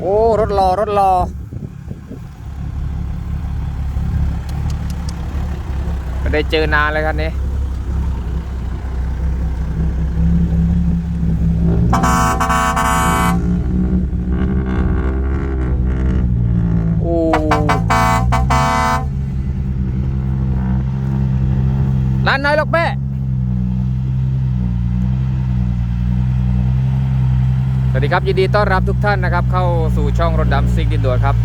โอ้ รถรอ รถรอ ไม่ได้เจอนานเลยครับนี้โอ้ร้านน้อยหรอกแม่ สวัสดีครับยินดีต้อนรับทุกท่านนะครับ เข้าสู่ช่องรถดำซิ่งดินด่วนครับ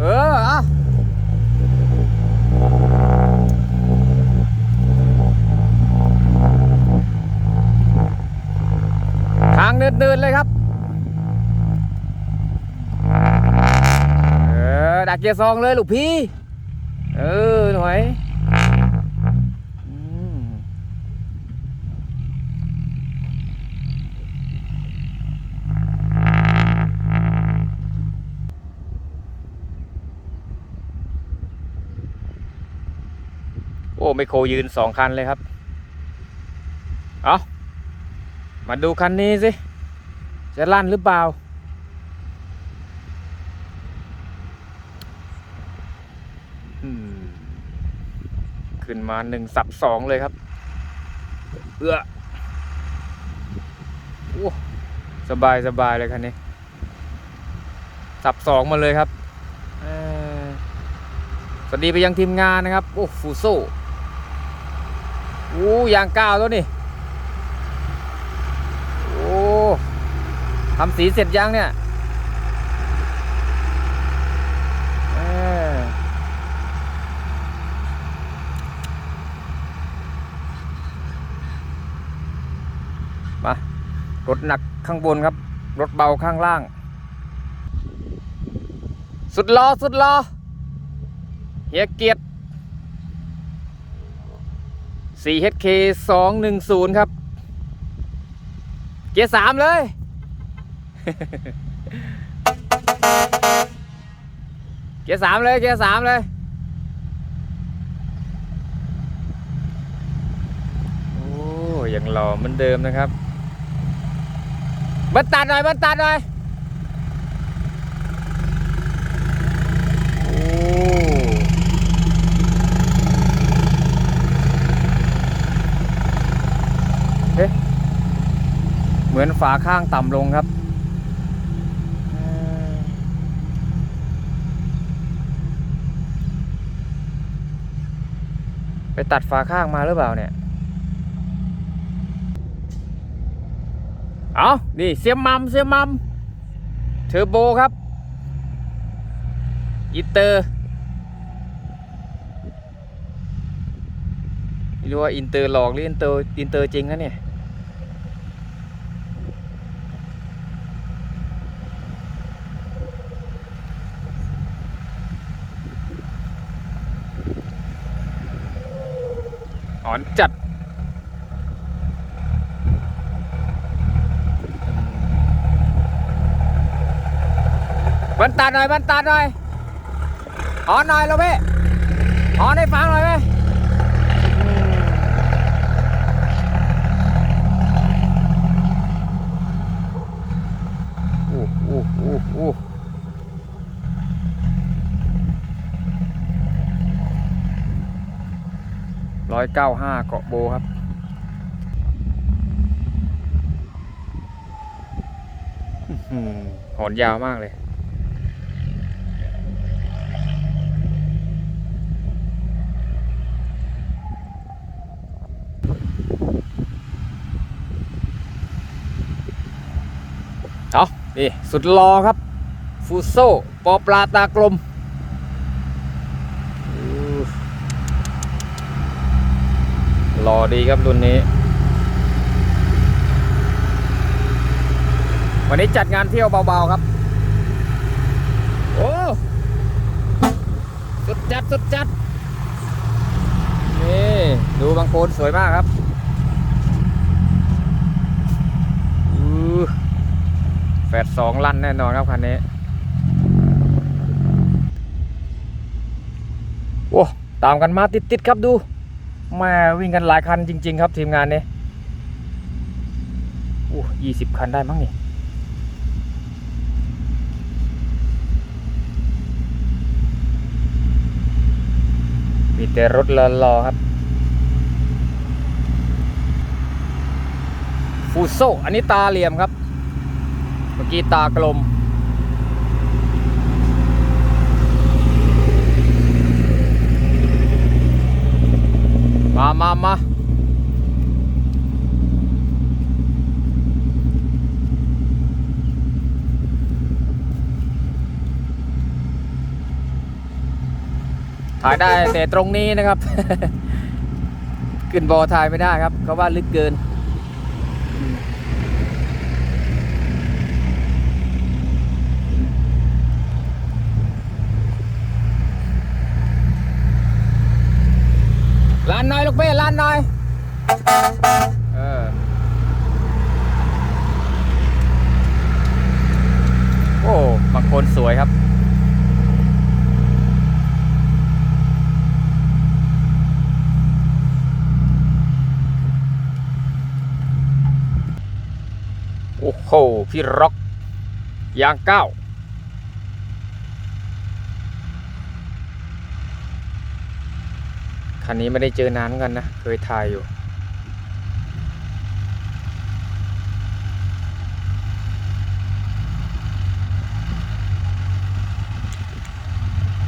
เอออะทางเดินๆเลยครับ เออ ดักเกียร์ซองเลยลูกพี่ เออ หน่อย ไม่โครยืนสองคันเลยครับ เอามาดูคันนี้สิ จะลั่นหรือเปล่า ขึ้นมาหนึ่งสับสองเลยครับ เอื้อโอ้สบายสบายเลยคันนี้ สับสองมาเลยครับเอ่อสวัสดีไปยังทีมงานนะครับ โอ้ฟูโซ่ โอ้ยางก้าวแล้วนี่โอ้ทำสีเสร็จยังเนี่ยเอ้อมารถหนักข้างบนครับ รถเบาข้างล่าง สุดรอสุดรอเฮียเกียรติ 4HK 210 ครับ เกียร์สามเลย เกียร์สามเลย เกียร์สามเลยโอ้ยังหล่อเหมือนเดิมนะครับบันตัดหน่อยบันตัดหน่อยโอ้เอ๊ะ เหมือนฝาข้างต่ำลงครับ ไปตัดฝาข้างมาหรือเปล่าเนี่ย เอานี่เสียมมัมเสียมมัมเทอร์โบครับอินเตอร์ไม่รู้ว่าอินเตอร์หลอกหรืออินเตอร์อินเตอร์จริงนะเนี่ย อ่อนจัด บันตัดหน่อย บันตัดหน่อยหอนหน่อยเราเพ่หอนให้ฟังหน่อยเพ่โอ้โอ้โอ้โอ้ ร้อยเก้าห้าเกาะโบครับหอหอนยาวมากเลยเอานี่สุดรอครับ ฟูโซปอปลาตากลม รอดีครับรุ่นนี้ วันนี้จัดงานเที่ยวเบาๆครับ โอ้สุดจัดสุดจัดนี่ดูบางโคนสวยมากครับแฟดสองลั่นแน่นอนครับคันนี้โอ้ตามกันมาติดๆครับดู ม่วิ่งกันหลายคันจริง ๆ ครับทีมงานนี้โอ้ยี่สิบคันได้มั้งนี่มีแต่รถรอๆครับ ฟูโซอันนี้ตาเหลี่ยมครับ เมื่อกี้ตากลม มามามาถ่ายได้แต่ตรงนี้นะครับ ขึ้นบอถ่ายไม่ได้ครับเขาว่าลึกเกิน นหน่อยลูกเป้ลานหน่อย เออ โอ้บางคนสวยครับโอ้โหพี่ร็อกยางเก้า คันนี้ไม่ได้เจอนานกันนะ เคยถ่ายอยู่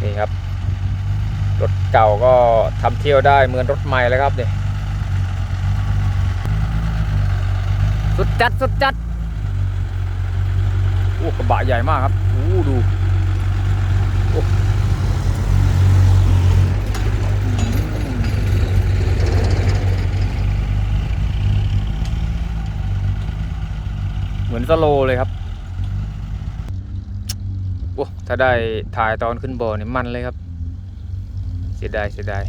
นี่ครับ รถเก่าก็ทำเที่ยวได้เหมือนรถใหม่แล้วครับเนี่ยสุดจัดสุดจัดโอ้กระบะใหญ่มากครับโอ้ดูโอ้ เห มือนสโลเลยครับโอ้ถ้าได้ถ่ายตอนขึ้นบ่อนี่มันเลยครับ เสียดายเสียดาย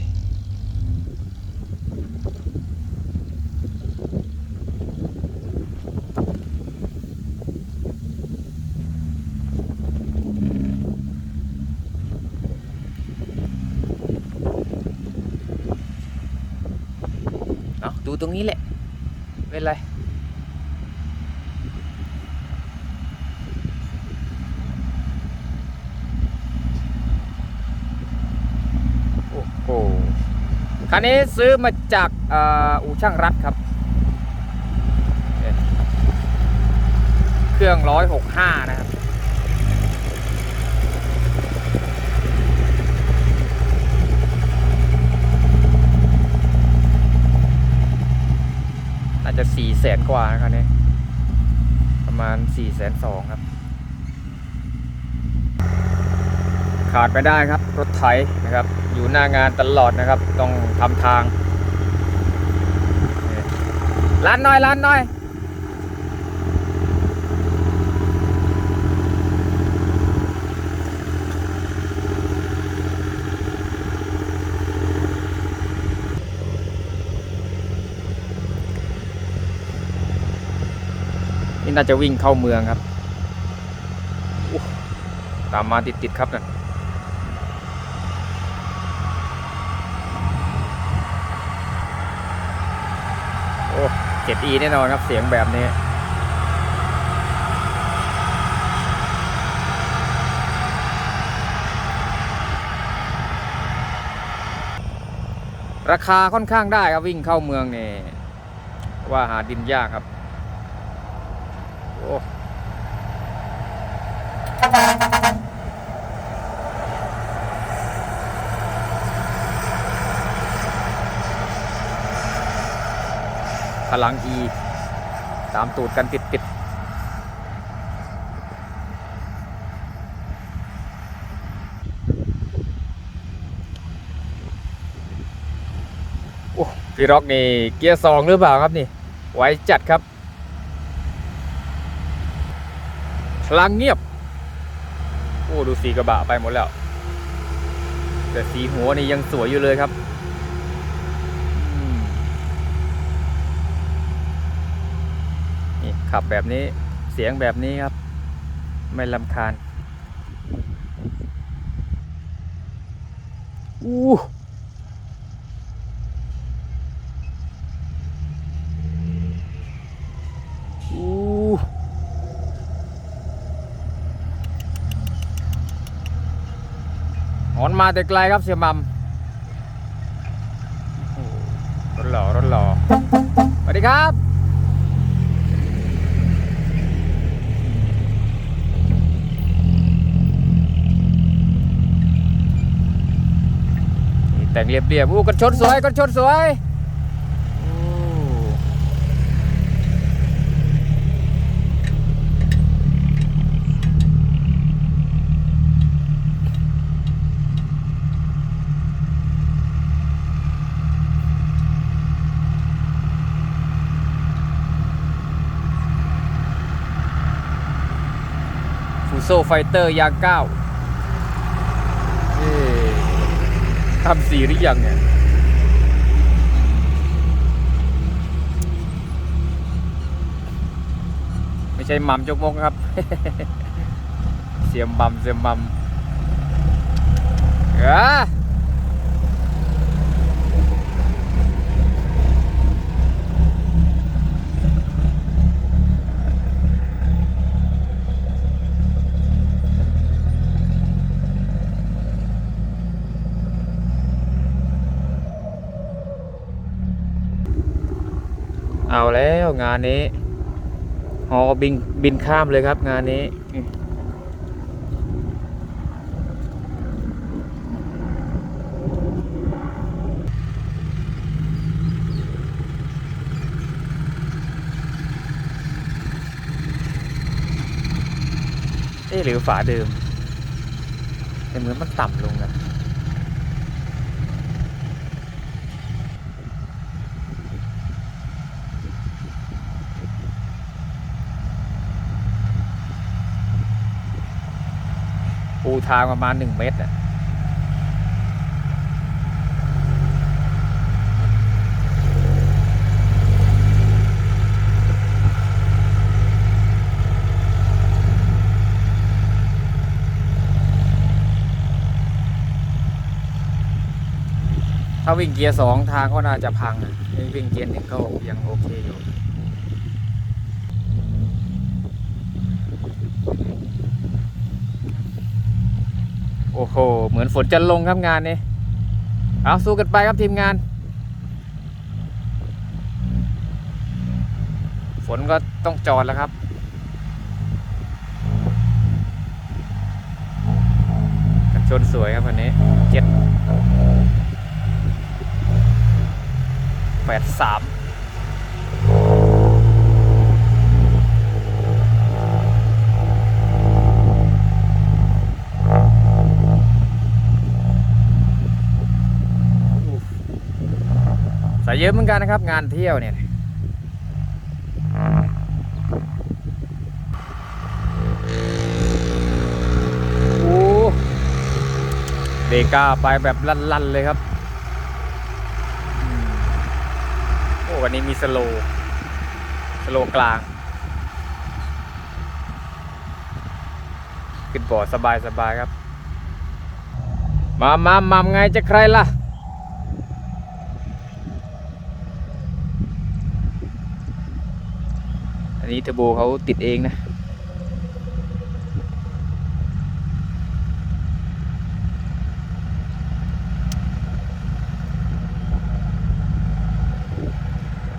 เอาดูตรงนี้แหละไม่เป็นไร โอ้โห คันนี้ซื้อมาจากอ,อู่ช่างรัฐครับเเครื่องร้อยหกห้านะครับ น่าจะสี่แสนกว่านะครับเนี่ยประมาณสี่แสนสองครับ ขาดไปได้ครับ รถไถนะครับ อยู่หน้างานตลอดนะครับ ต้องทำทางลันหน่อยลันหน่อยน่าจะวิ่งเข้าเมืองครับ ตามมาติดๆครับนะ่ะ 7E แน่นอนครับเสียงแบบนี้ราคาค่อนข้างได้ครับวิ่งเข้าเมืองเนี่ว่าหาดินยากครับ ลังอีตามตูดกันติดติดพี่ร็อกนี่เกียร์สองหรือเปล่าครับนี่ไว้จัดครับพลังเงียบ โอ้ ดูสีกระบะไปหมดแล้ว แต่สีหัวนี่ยังสวยอยู่เลยครับ ขับแบบนี้เสียงแบบนี้ครับ ไม่ลำคาญอู้หอนมาแต่ไกลครับเสียมัมรถหล่อรถหล่อสวัสดีครับ แต่งเรียบเรียบๆอู้กันชนสวยกันชนสวยฟูโซไฟเตอร์ยางเก้าเอ๊ะ ทำสีหรือยังเนี่ยไม่ใช่มัมจกมกครับ เสียมบัมเสียมบัมเออ เอาแล้วงานนี้ฮอบินบินข้ามเลยครับงานนี้ เอ๊ะหรือฝาเดิมแต่เหมือนมันต่ำลงนะ ทางประมาณหนึ่งเมตรอะถ้าวิ่งเกียร์สองทางก็น่าจะพังอะวิ่งเกียร์หนึ่งก็ยังโอเคอยู่ โอ้โห เหมือนฝนจะลงครับงานนี้ เอาสู้กันไปครับทีมงาน ฝนก็ต้องจอดแล้วครับ กันชนสวยครับวันนี้เจ็ดแปดสาม เยอะเหมือนกันนะครับ งานเที่ยวเนี่ยโอ้เดก้าไปแบบลั่นๆเลยครับ โอ้วันนี้มีสโลสโลกลาง ขึ้นบ่อสบายสบายครับ มามามาไงจะใครล่ะ อันนี้เทอร์โบเขาติดเองนะ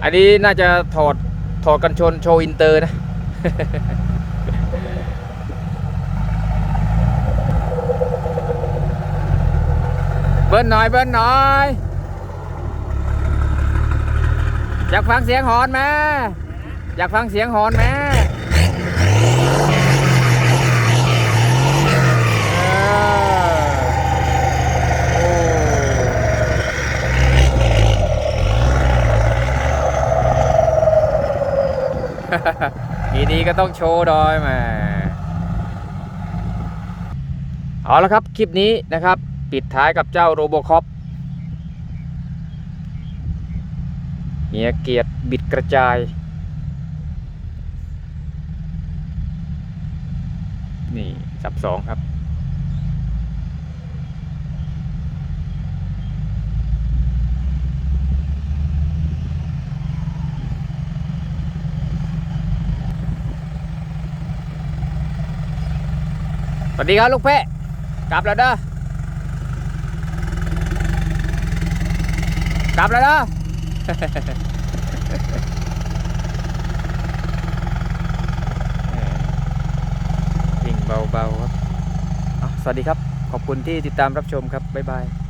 อันนี้น่าจะถอดถอดกันชนโชว์อินเตอร์นะเบิ้ลหน่อยเบิ้ลหน่อย อยากฟังเสียงหอนไหม อยากฟังเสียงหอนไหมทีนี้ก็ต้องโชว์ดอยมา เอาละครับ คลิปนี้นะครับ ปิดท้ายกับเจ้าโรโบคอปเฮียเกียรติบิดกระจาย กับสองครับ สวัสดีครับลูกเพ่กลับแล้วเด้อกลับแล้วเด้อ เบาๆครับ สวัสดีครับ ขอบคุณที่ติดตามรับชมครับ บ๊ายบาย